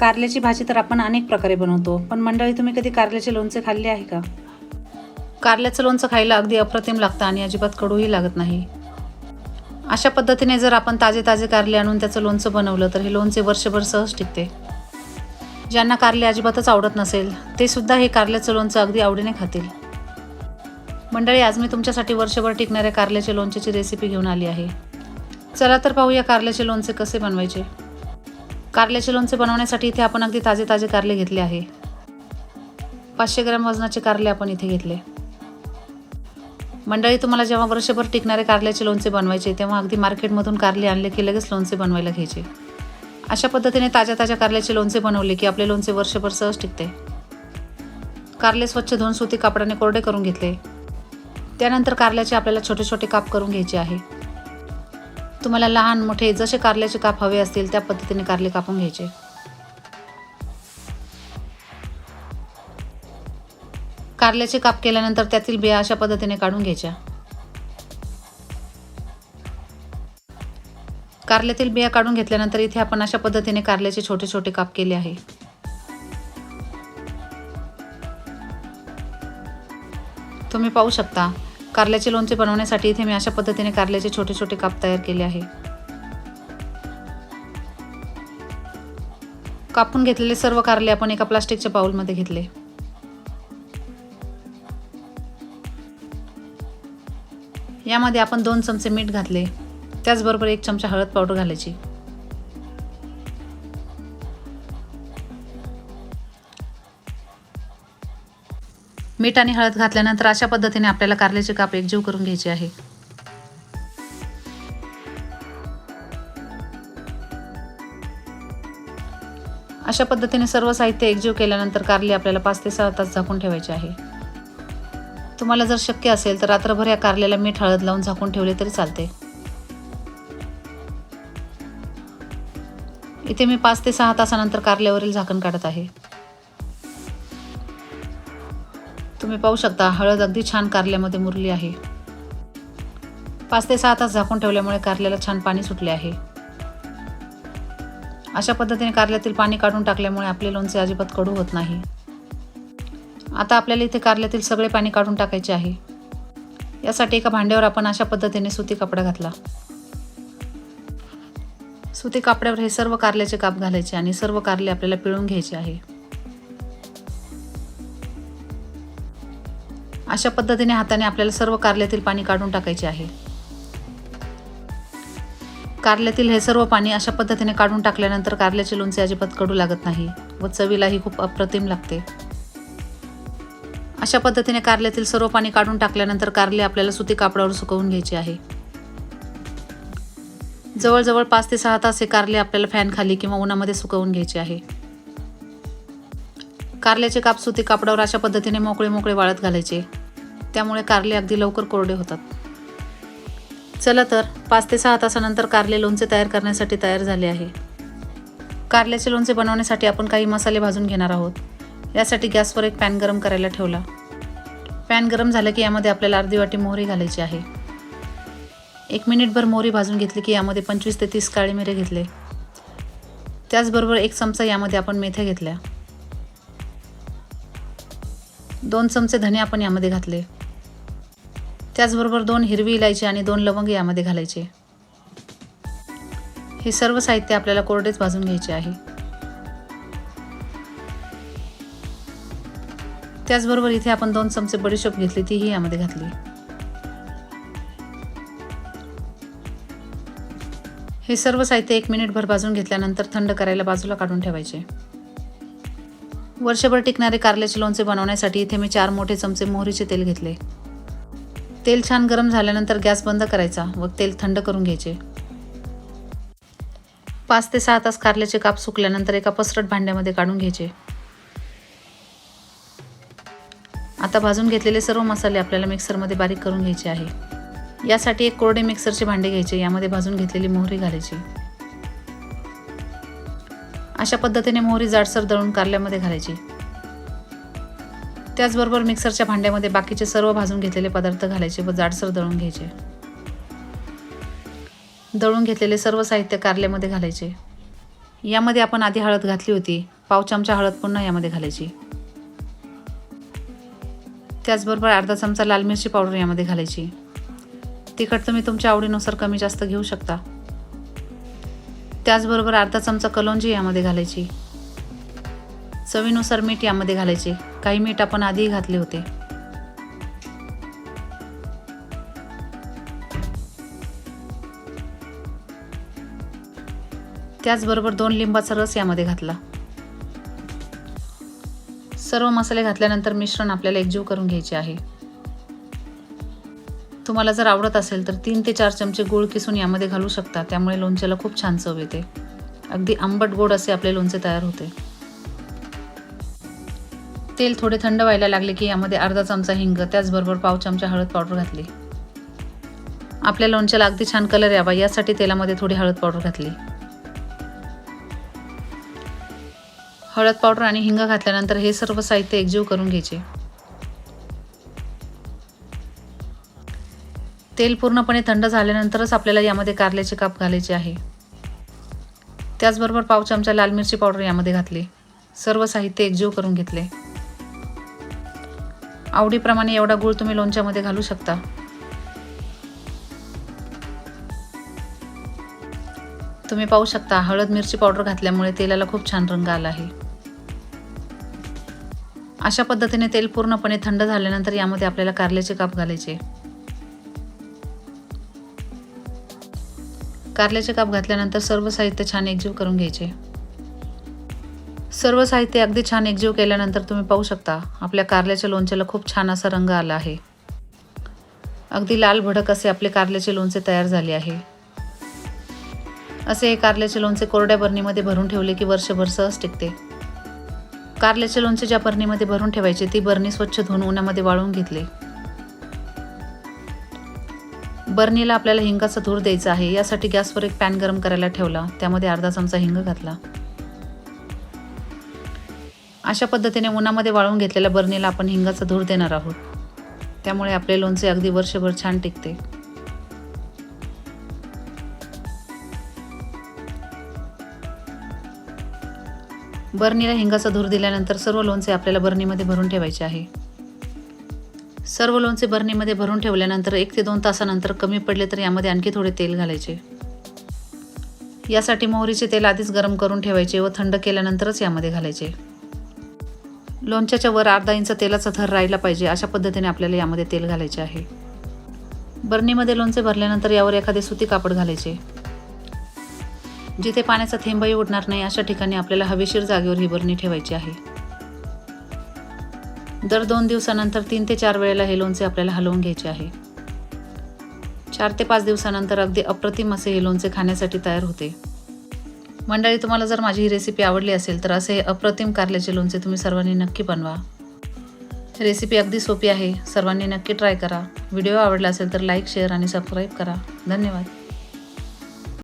कारल्याची भाजी तर आपण अनेक प्रकारे बनवतो. पण मंडळी तुम्ही कधी कारल्याचे लोणचे खाल्ले आहे का? कारल्याचं लोणचं खायला अगदी अप्रतिम लागतं आणि अजिबात कडूही लागत नाही. अशा पद्धतीने जर आपण ताजे ताजे कारले आणून त्याचं लोणचं बनवलं तर हे लोणचे वर्षभर सहज टिकते. ज्यांना कारले अजिबातच आवडत नसेल ते सुद्धा हे कारल्याचं लोणचं अगदी आवडीने खातील. मंडळी आज मी तुमच्यासाठी वर्षभर टिकणाऱ्या कारल्याच्या लोणच्याची रेसिपी घेऊन आली आहे. चला तर पाहूया कारल्याचे लोणचे कसे बनवायचे. कारल्याचे लोणचे बनवण्यासाठी इथे आपण अगदी ताजे ताजे कारले घेतले आहे. पाचशे ग्रॅम वजनाचे कारले आपण इथे घेतले. मंडळी तुम्हाला जेव्हा वर्षभर टिकणारे कारल्याचे लोणचे बनवायचे तेव्हा अगदी मार्केटमधून कारले आणले की लगेच लोणचे बनवायला घ्यायचे. अशा पद्धतीने ताज्या ताज्या कारल्याचे लोणचे बनवले की आपले लोणचे वर्षभर सहज टिकते. कारले स्वच्छ धुवून सुती कापडाने कोरडे करून घेतले. त्यानंतर कारल्याचे आपल्याला छोटे छोटे काप करून घ्यायचे आहे. तुम्हाला लहान मोठे जसे कारल्याचे काप हवे असतील त्या पद्धतीने कारले कापून घ्यायचे. कारल्याचे काप केल्यानंतर त्यातील बिया अशा पद्धतीने काढून घ्यायच्या. कारल्यातील बिया काढून घेतल्यानंतर इथे आपण अशा पद्धतीने कारल्याचे छोटे छोटे काप केले आहे. तुम्ही पाहू शकता. कारल्याचे लोणचे बनवण्यासाठी इथे मी अशा पद्धतीने कारल्याचे छोटे छोटे काप तयार केले आहे. कापून घेतलेले सर्व कारले आपण एका प्लास्टिकच्या बाउलमध्ये घेतले. यामध्ये आपण दोन चमचे मीठ घातले. त्याचबरोबर एक चमचा हळद पावडर घालायची. मीठ आणि हळद घातल्यानंतर अशा पद्धतीने आपल्याला कारल्याचे काप एकजीव करून घ्यायचे आहे. अशा पद्धतीने सर्व साहित्य एकजीव केल्यानंतर कारली आपल्याला पाच ते सहा तास झाकून ठेवायचे आहे. तुम्हाला जर शक्य असेल तर रात्रभर या कारल्याला मीठ हळद लावून झाकून ठेवले तरी चालते. इथे मी पाच ते सहा तासानंतर कारल्यावरील झाकण काढत आहे. तुम्ही पाहू शकता हळद अगदी छान कारल्यामध्ये मुरली आहे. पाच ते सहा तास झाकून ठेवल्यामुळे कारल्याला छान पाणी सुटले आहे. अशा पद्धतीने कारल्यातील पाणी काढून टाकल्यामुळे आपले लोणचे अजिबात कडू होत नाही. आता आपल्याला इथे कारल्यातील सगळे पाणी काढून टाकायचे आहे. यासाठी एका भांड्यावर आपण अशा पद्धतीने सुती कपडा घातला. सुती कापड्यावर हे सर्व कारल्याचे काप घालायचे आणि सर्व कारले आपल्याला पिळून घ्यायचे आहे. अशा पद्धतीने हाताने आपल्याला सर्व कारल्यातील पाणी काढून टाकायचे आहे. कारल्यातील हे सर्व पाणी अशा पद्धतीने काढून टाकल्यानंतर कारल्याचे लोणचे अजिबात कडू लागत नाही व चवीलाही खूप अप्रतिम लागते. अशा पद्धतीने कारल्यातील सर्व पाणी काढून टाकल्यानंतर कारले आपल्याला सुती कापडावर सुकवून घ्यायचे आहे. जवळजवळ पाच ते सहा तास हे कारले आपल्याला फॅन खाली किंवा उन्हामध्ये सुकवून घ्यायचे आहे. कारल्याचे काप सुती कापडावर अशा पद्धतीने मोकळे मोकळे वाळत घालायचे. त्यामुळे कारले अगदी लवकर कोरडे होतात. चला तर पाच ते सहा तासानंतर कारले लोणचे तयार करण्यासाठी तयार झाले आहे. कारल्याचे लोणचे बनवण्यासाठी आपण काही मसाले भाजून घेणार आहोत. यासाठी गॅसवर एक पॅन गरम करायला ठेवला. पॅन गरम झालं की यामध्ये आपल्याला अर्धी वाटी मोहरी घालायची आहे. एक मिनिटभर मोहरी भाजून घेतली की यामध्ये पंचवीस ते तीस काळे मिरे घेतले. त्याचबरोबर एक चमचा यामध्ये आपण मेथ्या घेतल्या. दोन चमचे धने आपण यामध्ये घातले. त्याचबरोबर दोन हिरवी इलायची आणि दोन लवंग यामध्ये घालायचे. हे सर्व साहित्य आपल्याला कोरडेच भाजून घ्यायचे आहे. त्याचबरोबर इथे आपण दोन चमचे बडीशोप घेतली तीही यामध्ये घातली. हे सर्व साहित्य एक मिनिटभर भाजून घेतल्यानंतर थंड करायला बाजूला काढून ठेवायचे. वर्षभर टिकणारे कारल्याचे लोणचे बनवण्यासाठी इथे मी चार मोठे चमचे मोहरीचे तेल घेतले. तेल छान गरम झाल्यानंतर गॅस बंद करायचा व तेल थंड करून घ्यायचे. पाच ते सहा तास कारल्याचे काप सुकल्यानंतर एका पसरट भांड्यामध्ये काढून घ्यायचे. आता भाजून घेतलेले सर्व मसाले आपल्याला मिक्सरमध्ये बारीक करून घ्यायचे आहे. यासाठी एक कोरडे मिक्सरचे भांडे घ्यायचे यामध्ये भाजून घेतलेली मोहरी घालायची. अशा पद्धतीने मोहरी जाडसर दळून कारल्यामध्ये घालायची. त्याचबरोबर मिक्सरच्या भांड्यामध्ये बाकीचे सर्व भाजून घेतलेले पदार्थ घालायचे व जाडसर दळून घ्यायचे. दळून घेतलेले सर्व साहित्य कारल्यामध्ये घालायचे. यामध्ये आपण आधी हळद घातली होती. पाव चमचा हळद पुन्हा यामध्ये घालायची. त्याचबरोबर अर्धा चमचा लाल मिरची पावडर यामध्ये घालायची. तिखट तुम्ही तुमच्या आवडीनुसार कमी जास्त घेऊ शकता. त्याचबरोबर अर्धा चमचा कलोंजी यामध्ये घालायची. चवीनुसार मीठ यामध्ये घालायचे. काही मीठ आपण आधीही घातले होते. त्याचबरोबर दोन लिंबाचा रस यामध्ये घातला. सर्व मसाले घातल्यानंतर मिश्रण आपल्याला एकजीव करून घ्यायचे आहे. तुम्हाला जर आवडत असेल तर तीन ते चार चमचे गूळ किसून यामध्ये घालू शकता. त्यामुळे लोणच्याला खूप छान चव येते. अगदी आंबट गोड असे आपले लोणचे तयार होते. तेल थोडे थंड व्हायला लागले की यामध्ये अर्धा चमचा हिंग त्याचबरोबर पाव चमचा हळद पावडर घातली. आपल्या लोणच्याला अगदी छान कलर यावा यासाठी तेलामध्ये थोडी हळद पावडर घातली. हळद पावडर आणि हिंग घातल्यानंतर हे सर्व साहित्य एकजीव करून घ्यायचे. तेल पूर्णपणे थंड झाल्यानंतरच आपल्याला यामध्ये कारल्याचे काप घालायचे आहे. त्याचबरोबर पाव चमचा लाल मिरची पावडर यामध्ये घातली. सर्व साहित्य एकजीव करून घेतले. आवडीप्रमाणे एवढा गूळ तुम्ही लोणच्यामध्ये घालू शकता. तुम्ही पाहू शकता हळद मिरची पावडर घातल्यामुळे तेलाला खूप छान रंग आला आहे. अशा पद्धतीने तेल पूर्णपणे थंड झाल्यानंतर यामध्ये आपल्याला कारल्याचे काप घालायचे. कारल्याचे काप घातल्यानंतर सर्व साहित्य छान एकजीव करून घ्यायचे. सर्व साहित्य अगदी छान एकजीव केल्यानंतर तुम्ही पाहू शकता आपल्या कारल्याच्या लोणच्याला खूप छान असा रंग आला आहे. अगदी लाल भडक असे आपले कारल्याचे लोणचे तयार झाले आहे. असे हे कारल्याचे लोणचे कोरड्या बरणीमध्ये भरून ठेवले की वर्षभर सहज टिकते. कारल्याचे लोणचे ज्या बरणीमध्ये भरून ठेवायचे ती बरणी स्वच्छ धुवून उन्हामध्ये वाळवून घेतले. बरणीला आपल्याला हिंगाचा धूर द्यायचा आहे यासाठी गॅसवर एक पॅन गरम करायला ठेवला त्यामध्ये अर्धा चमचा हिंग घातला. अशा पद्धतीने उन्हामध्ये वाळून घेतलेल्या बरणीला आपण हिंगाचा धूर देणार आहोत. त्यामुळे आपले लोणचे अगदी वर्षभर छान टिकते. बरणीला हिंगाचा धूर दिल्यानंतर सर्व लोणचे आपल्याला बरणीमध्ये भरून ठेवायचे आहे. सर्व लोणचे बरणीमध्ये भरून ठेवल्यानंतर एक ते दोन तासानंतर कमी पडले तर यामध्ये आणखी थोडे तेल घालायचे. यासाठी मोहरीचे तेल आधीच गरम करून ठेवायचे व थंड केल्यानंतरच यामध्ये घालायचे. लोणच्याच्या वर अर्धा इंच तेलाचा थर राहिला पाहिजे. अशा पद्धतीने आपल्याला यामध्ये तेल घालायचे आहे. बरणीमध्ये लोणचे भरल्यानंतर यावर एखादे सुती कापड घालायचे. जिथे पाण्याचा थेंबही उडणार नाही अशा ठिकाणी आपल्याला हवेशीर जागेवर ही बरणी ठेवायची आहे. दर दोन दिवसानंतर तीन ते चार वेळेला हे लोणचे आपल्याला हलवून घ्यायचे आहे. चार ते पाच दिवसानंतर अगदी अप्रतिम असे हे लोणचे खाण्यासाठी तयार होते. मंडळी तुम्हाला जर माझी ही रेसिपी आवडली असेल तर असे अप्रतिम कारल्याचे लोणचे तुम्ही सर्वांनी नक्की बनवा. रेसिपी अगदी सोपी आहे. सर्वांनी नक्की ट्राय करा. व्हिडिओ आवडला असेल तर लाईक शेअर आणि सबस्क्राईब करा. धन्यवाद.